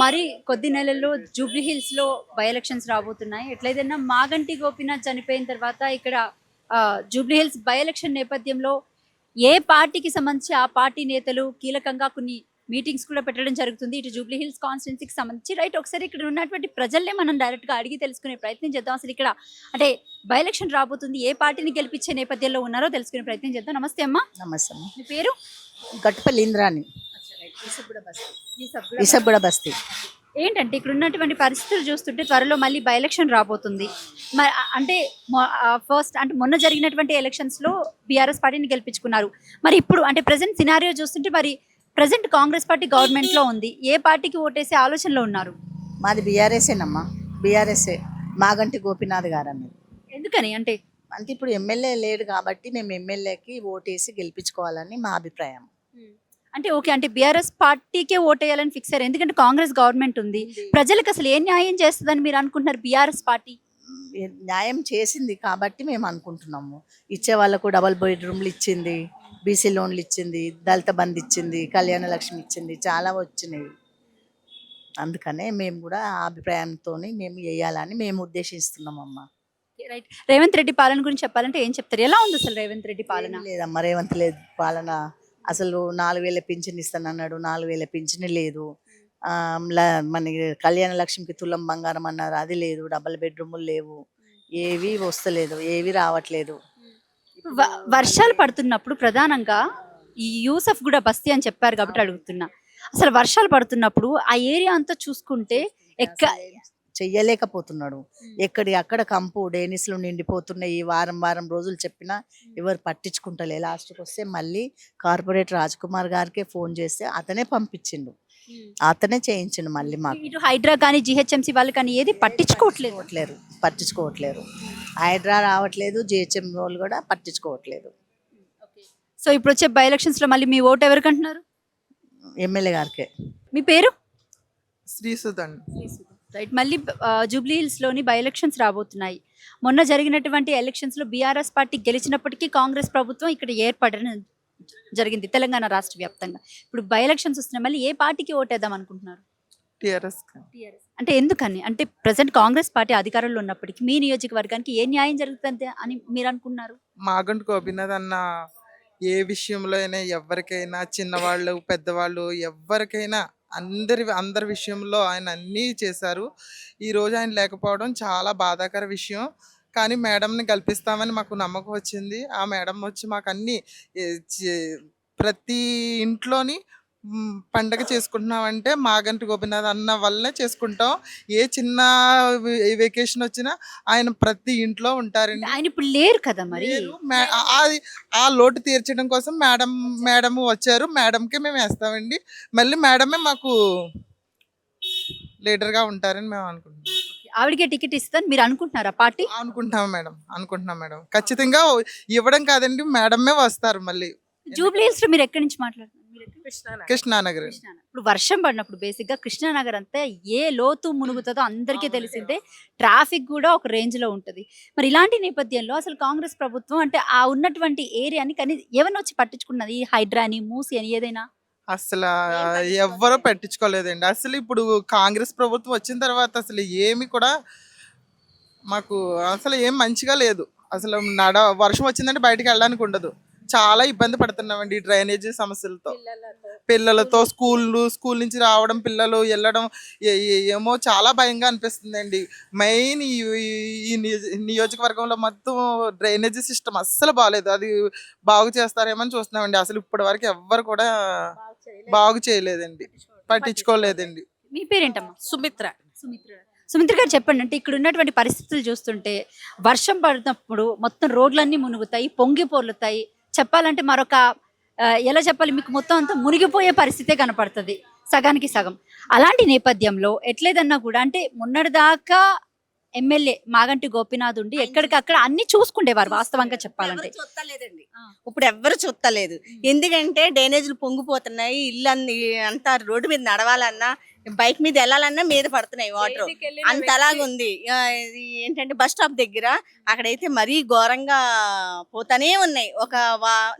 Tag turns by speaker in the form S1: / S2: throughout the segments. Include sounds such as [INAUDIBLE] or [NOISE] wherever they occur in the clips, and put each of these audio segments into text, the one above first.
S1: మరి కొద్ది నెలల్లో జూబ్లీ హిల్స్లో బై ఎలక్షన్స్ రాబోతున్నాయి. ఎట్లయితేనా మాగంటి గోపీనాథ్ చనిపోయిన తర్వాత ఇక్కడ జూబ్లీ హిల్స్ బై ఎలక్షన్ నేపథ్యంలో ఏ పార్టీకి సంబంధించి ఆ పార్టీ నేతలు కీలకంగా కొన్ని మీటింగ్స్ కూడా పెట్టడం జరుగుతుంది. ఇటు జూబ్లీ హిల్స్ కాన్స్టిట్యున్సీకి సంబంధించి రైట్ ఒకసారి ఇక్కడ ఉన్నటువంటి ప్రజల్నే మనం డైరెక్ట్గా అడిగి తెలుసుకునే ప్రయత్నం చేద్దాం. అసలు ఇక్కడ అంటే బై ఎలక్షన్ రాబోతుంది. ఏ పార్టీని గెలిపించే నేపథ్యంలో ఉన్నారో తెలుసుకునే ప్రయత్నం చేద్దాం. నమస్తే అమ్మా.
S2: నమస్తే.
S1: మీ పేరు?
S2: గట్టుపల్లి ఇంద్రాని ఇసబ్బుడ బస్తీ.
S1: ఏంటంటే ఇక్కడ ఉన్నటువంటి పరిస్థితులు చూస్తుంటే త్వరలో మళ్ళీ బై ఎలక్షన్ రాబోతుంది. మరి అంటే ఫస్ట్ అంటే మొన్న జరిగినటువంటి ఎలక్షన్స్లో బీఆర్ఎస్ పార్టీని గెలిపించుకున్నారు. మరి ఇప్పుడు అంటే ప్రజెంట్ సినారియో చూస్తుంటే మరి ప్రజెంట్ కాంగ్రెస్ పార్టీ గవర్నమెంట్లో ఉంది. ఏ పార్టీకి ఓటేసే ఆలోచనలో ఉన్నారు?
S2: మాది బీఆర్ఎస్ఏనమ్మా బీఆర్ఎస్ఏ మాగంటి గోపీనాథ్ గారు అన్నది
S1: ఎందుకని అంటే?
S2: అంటే ఇప్పుడు ఎమ్మెల్యే లేడు కాబట్టి మేము ఎమ్మెల్యేకి ఓటేసి గెలిపించుకోవాలని మా అభిప్రాయం.
S1: అంటే ఓకే అంటే బీఆర్ఎస్ పార్టీకే ఓటేయాలని ఫిక్స్ అయ్యారు. ఎందుకంటే కాంగ్రెస్ గవర్నమెంట్ ఉంది. ప్రజలకు అసలు ఏ న్యాయం చేస్తుందని మీరు అనుకుంటున్నారు బీఆర్ఎస్ పార్టీ?
S2: న్యాయం చేసింది కాబట్టి మేము అనుకుంటున్నాము. ఇచ్చే వాళ్ళకు డబల్ బెడ్రూమ్లు ఇచ్చింది బీసీ లోన్లు ఇచ్చింది దళిత బంధు ఇచ్చింది కళ్యాణ లక్ష్మి ఇచ్చింది చాలా వచ్చినాయి. అందుకనే మేము కూడా ఆ అభిప్రాయంతో మేము వేయాలని మేము ఉద్దేశిస్తున్నామమ్మా
S1: రైట్ రేవంత్ రెడ్డి పాలన గురించి చెప్పాలంటే ఏం చెప్తారు? ఎలా ఉంది అసలు రేవంత్ రెడ్డి పాలన?
S2: లేదమ్మా రేవంత్ లేదు పాలన అసలు నాలుగు వేల పింఛన్ ఇస్తానన్నాడు నాలుగు వేల పింఛన్ లేదు. మనకి కళ్యాణ లక్ష్మికి తులం బంగారం అన్నారు అది లేదు డబల్ బెడ్రూములు లేవు. ఏవి వస్తలేదు ఏవి రావట్లేదు.
S1: వ- వర్షాలు పడుతున్నప్పుడు ప్రధానంగా ఈ యూసఫ్ కూడా బస్తీ అని చెప్పారు కాబట్టి అడుగుతున్నా. అసలు వర్షాలు పడుతున్నప్పుడు ఆ ఏరియా అంతా చూసుకుంటే ఎక్క
S2: చెయ్యలేకపోతున్నాడు. ఎక్కడి అక్కడ కంపు డేనిస్లు నిండిపోతున్నాయి ఈ వారం వారం రోజులు చెప్పినా ఎవరు పట్టించుకుంటలే. లాస్ట్కి వస్తే మళ్ళీ కార్పొరేట్ రాజ్ కుమార్ గారికే ఫోన్ చేస్తే అతనే పంపించిండు. అతనే చేయించిండు మళ్ళీ మాకు.
S1: ఇటు హైడ్రా కానీ జిహెచ్ఎంసీ వాళ్ళు కానీ ఏది పట్టించుకోవట్లేదు.
S2: పట్టించుకోవట్లేరు. హైడ్రా రావట్లేదు జిహెచ్ఎం వాళ్ళు కూడా పట్టించుకోవట్లేదు.
S1: సో ఇప్పుడు వచ్చే బై ఎలక్షన్స్లో మళ్ళీ మీ ఓటు ఎవరికి అంటున్నారు
S2: ఎమ్మెల్యే గారికే.
S1: మీ పేరు?
S3: శ్రీసుధ్ అండి
S1: రైట్ మళ్ళీ జూబ్లీ హిల్స్లోని బై ఎలక్షన్స్ రాబోతున్నాయి. మొన్న జరిగినటువంటి ఎలక్షన్స్లో బీఆర్ఎస్ పార్టీ గెలిచినప్పటికీ కాంగ్రెస్ ప్రభుత్వం ఇక్కడ ఏర్పడడం జరిగింది తెలంగాణ రాష్ట్ర వ్యాప్తంగా. ఇప్పుడు బై ఎలక్షన్స్ వస్తున్నాయి మళ్ళీ ఏ పార్టీకి ఓటేద్దాం అనుకుంటున్నారు?
S3: టిఆర్ఎస్
S1: అంటే ఎందుకని? అంటే ప్రజెంట్ కాంగ్రెస్ పార్టీ అధికారంలో ఉన్నప్పటికీ మీ నియోజకవర్గానికి ఏ న్యాయం జరుగుతుంది అని మీరు అనుకున్నారు?
S3: మాగంటి గోపీనాథ్ అన్న ఏ విషయంలో అయినా ఎవరికైనా చిన్నవాళ్ళు పెద్దవాళ్ళు ఎవరికైనా అందరి అందరి విషయంలో ఆయన అన్నీ చేశారు. ఈరోజు ఆయన లేకపోవడం చాలా బాధాకర విషయం. కానీ మేడంని కల్పిస్తామని మాకు నమ్మకం వచ్చింది. ఆ మేడం వచ్చి మాకు అన్నీ చే- ప్రతి ఇంట్లోని పండగ చేసుకుంటున్నామంటే మాగంటి గోపీనాథ్ అన్న వల్లనే చేసుకుంటాం. ఏ చిన్న వెకేషన్ వచ్చినా ఆయన ప్రతి ఇంట్లో ఉంటారండి.
S1: ఆయన ఇప్పుడు లేరు కదా మరి?
S3: అది ఆ లోటు తీర్చడం కోసం మేడం మేడం వచ్చారు. మేడంకే మేము వేస్తామండి. మళ్ళీ మేడమే మాకు లీడర్గా ఉంటారని మేము అనుకుంటున్నాం.
S1: ఆవిడకే టికెట్ ఇస్తాను. మీరు అనుకుంటున్నారా పార్టీ?
S3: అనుకుంటున్నాం మేడం. అనుకుంటున్నాం మేడం. ఖచ్చితంగా ఇవ్వడం కాదండి. మేడమే వస్తారు మళ్ళీ.
S1: జూబ్లీ మీరు ఎక్కడి నుంచి మాట్లాడుతున్నారు?
S3: కృష్ణానగర్.
S1: ఇప్పుడు వర్షం పడినప్పుడు బేసిక్గా కృష్ణానగర్ అంతా ఏ లోతు మునుగుతుందో అందరికీ తెలిసిందే. ట్రాఫిక్ కూడా ఒక రేంజ్లో ఉంటది. మరి ఇలాంటి నేపథ్యంలో అసలు కాంగ్రెస్ ప్రభుత్వం అంటే ఆ ఉన్నటువంటి ఏరియాని కానీ ఎవరిని వచ్చి పట్టించుకున్నది? హైడ్రా అని మూసి అని ఏదైనా?
S3: అసలు ఎవ్వరూ పెట్టించుకోలేదండి. అసలు ఇప్పుడు కాంగ్రెస్ ప్రభుత్వం వచ్చిన తర్వాత అసలు ఏమి కూడా మాకు అసలు ఏం మంచిగా లేదు. అసలు నడ వర్షం వచ్చిందంటే బయటికి వెళ్ళడానికి ఉండదు. చాలా ఇబ్బంది పడుతున్నామండి ఈ డ్రైనేజీ సమస్యలతో. పిల్లలతో. స్కూళ్ళు స్కూల్ నుంచి రావడం పిల్లలు వెళ్ళడం ఏమో చాలా భయంగా అనిపిస్తుందండి. మెయిన్ ఈ ఈ- ఈ నియోజ- నియోజకవర్గంలో మొత్తం డ్రైనేజీ సిస్టమ్ అస్సలు బాగాలేదు అది బాగు చేస్తారేమో అని చూస్తున్నామండి. అసలు ఇప్పటి వరకు ఎవ్వరు కూడా బాగు చేయలేదండి. పట్టించుకోలేదండి.
S1: మీ పేరేంటమ్మా?
S4: సుమిత్ర.
S1: సుమిత్ర. సుమిత్ర గారు చెప్పండి అంటే ఇక్కడ ఉన్నటువంటి పరిస్థితులు చూస్తుంటే వర్షం పడినప్పుడు మొత్తం రోడ్లన్నీ మునుగుతాయి పొంగి పొర్లుతాయి. చెప్పాలంటే మరొక ఎలా చెప్పాలి? మీకు మొత్తం అంతా మునిగిపోయే పరిస్థితే కనపడుతుంది. సగానికి సగం. అలాంటి నేపథ్యంలో ఎట్లేదన్నా కూడా అంటే మొన్నటిదాకా ఎమ్మెల్యే మాగంటి గోపీనాథ్ ఉండి ఎక్కడికక్కడ అన్ని చూసుకుండేవారు వాస్తవంగా చెప్పాలంటే.
S4: చూస్తలేదండి. ఇప్పుడు ఎవ్వరు చూస్తలేదు ఎందుకంటే డ్రైనేజీలు పొంగిపోతున్నాయి ఇల్లు అన్ని అంతా రోడ్డు మీద నడవాలన్నా బైక్ మీద వెళ్ళాలన్నా మీద పడుతున్నాయి వాటర్. అంత అలాగుంది. ఏంటంటే బస్ స్టాప్ దగ్గర అక్కడైతే మరీ ఘోరంగా పోతానే ఉన్నాయి. ఒక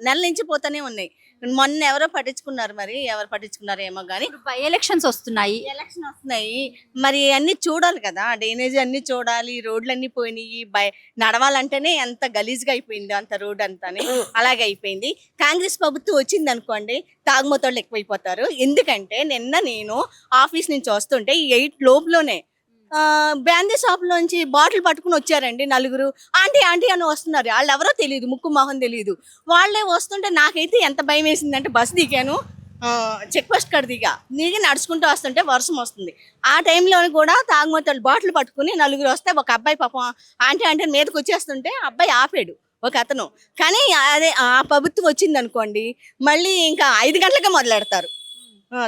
S4: నెల నుంచి పోతానే ఉన్నాయి. మొన్న ఎవరో పట్టించుకున్నారు మరి ఎవరు పట్టించుకున్నారు ఏమో కానీ
S1: బై ఎలక్షన్స్ వస్తున్నాయి.
S4: ఎలక్షన్ వస్తున్నాయి. మరి అన్ని చూడాలి కదా. డ్రైనేజ్ అన్ని చూడాలి. రోడ్లు అన్ని పోయినాయి. బయ నడవాలంటేనే ఎంత గలీజ్గా అయిపోయింది అంత రోడ్ అంతానే [COUGHS] అలాగే అయిపోయింది. కాంగ్రెస్ ప్రభుత్వం వచ్చింది అనుకోండి తాగుమోతోళ్ళు ఎక్కువైపోతారు. ఎందుకంటే నిన్న నేను ఆఫీస్ నుంచి వస్తుంటే ఈ ఎయిట్ లోపులోనే బ్యాందీ షాప్ లోంచి బాటిల్ పట్టుకుని వచ్చారండి నలుగురు. ఆంటీ ఆంటీ అని వస్తున్నారు. వాళ్ళు ఎవరో తెలియదు ముక్కు మొహం తెలియదు వాళ్ళే వస్తుంటే నాకైతే ఎంత భయం వేసిందంటే బస్సు దిగాను. చెక్ పోస్ట్ కాడ దిగా. దిగి నడుచుకుంటూ వస్తుంటే వర్షం వస్తుంది. ఆ టైంలో కూడా తాగుమోతాడు బాటిల్ పట్టుకుని నలుగురు వస్తే ఒక అబ్బాయి పాపం ఆంటీ ఆంటీ మీదకి వచ్చేస్తుంటే అబ్బాయి ఆపాడు ఒక అతను. కానీ అదే ఆ ప్రభుత్వం వచ్చింది అనుకోండి మళ్ళీ ఇంకా ఐదు గంటలకే మొదలెడతారు.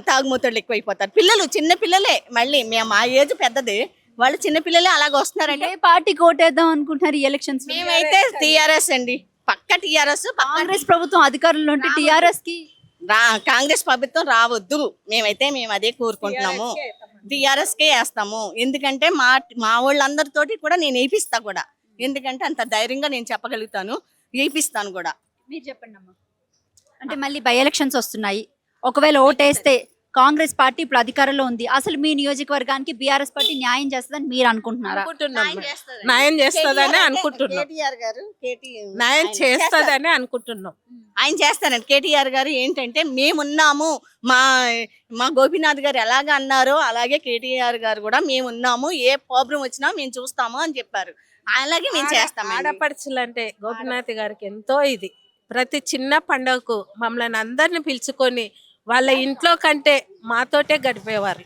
S4: తాగుమోతాళ్ళు ఎక్కువైపోతారు. పిల్లలు చిన్న పిల్లలే మళ్ళీ. మేము మా ఏజ్ పెద్దది. వాళ్ళు చిన్న పిల్లలే అలాగ వస్తున్నారంటే
S1: ఏ పార్టీకి ఓటేద్దాం అనుకుంటున్నారు ఈ ఎలక్షన్స్
S4: మేమైతే టీఆర్ఎస్ అండి. పక్క టీఆర్ఎస్
S1: కాంగ్రెస్ ప్రభుత్వం అధికారంలో ఉంటే టిఆర్ఎస్కి
S4: రా కాంగ్రెస్ ప్రభుత్వం రావద్దు. మేమైతే మేము అదే కోరుకుంటున్నాము. టిఆర్ఎస్ కే వేస్తాము. ఎందుకంటే మా మా వాళ్ళందరితోటి కూడా నేను వేయిస్తా కూడా. ఎందుకంటే అంత ధైర్యంగా నేను చెప్పగలుగుతాను. వేయిస్తాను కూడా.
S1: మీరు చెప్పండి అమ్మా అంటే మళ్ళీ బై ఎలక్షన్స్ వస్తున్నాయి. ఒకవేళ ఓటేస్తే కాంగ్రెస్ పార్టీ ఇప్పుడు అధికారంలో ఉంది. అసలు మీ నియోజకవర్గానికి బీఆర్ఎస్ పార్టీ న్యాయం చేస్తుందని మీరు అనుకుంటున్నారా?
S5: అనుకుంటున్నాం. న్యాయం చేస్తుందని. అనుకుంటున్నాం.
S4: కేటీఆర్ గారు కేటీ
S5: న్యాయం. చేస్తుందని అనుకుంటున్నాం.
S4: ఆయన చేస్తారండి. కేటీఆర్ గారు ఏంటంటే మేమున్నాము. మా మా గోపీనాథ్ గారు ఎలాగ అన్నారో అలాగే కేటీఆర్ గారు కూడా మేమున్నాము. ఏ ప్రాబ్లం వచ్చినా మేము చూస్తాము అని చెప్పారు. అలాగే మేము చేస్తాము
S5: ఆడపడుచులు అంటే గోపినాథ్ గారికి ఎంతో ఇది. ప్రతి చిన్న పండగకు మమ్మల్ని అందరిని పిలుచుకొని వాళ్ళ ఇంట్లో కంటే మాతోటే గడిపేవారు.